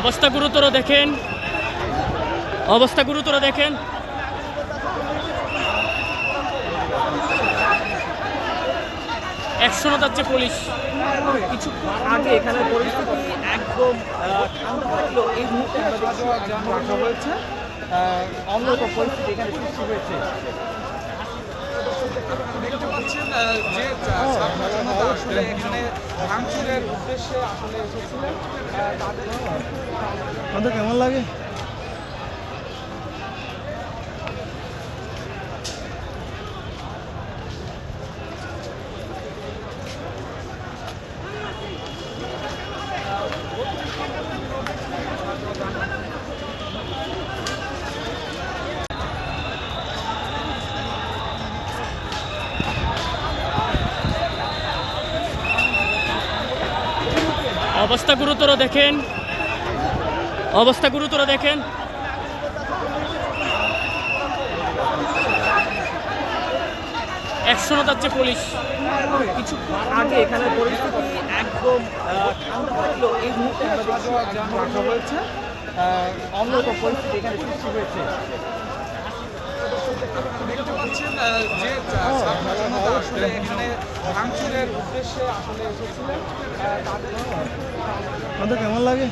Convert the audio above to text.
অবস্থা গুরুতর দেখেন। অবস্থা গুরুতর দেখেন। একশো যাচ্ছে পুলিশ। কিছু আগে এখানে পরিস্থিতি একদম ঠান্ডা এই মুহূর্তে রাখা হয়েছে অন্যরকম পরিস্থিতি এখানে সৃষ্টি হয়েছে। দেখতে পাচ্ছেন যে এখানে ভাঙচুরের উদ্দেশ্যে আসলে এসেছিলেন তাদের কেমন লাগে? অবস্থা গুরুতর দেখেন। অবস্থা গুরুতর দেখেন। একশো যাচ্ছে পুলিশ। কিছু আগে এখানে পরিস্থিতি একদম এই মুহূর্তে রাখা হয়েছে অন্যরকম পরিস্থিতি এখানে সৃষ্টি হয়েছে। দেখতে পাচ্ছেন যে আসলে এখানে ভাঙচুরের উদ্দেশ্যে আসলে এসেছিলেন তাদের কেমন লাগে?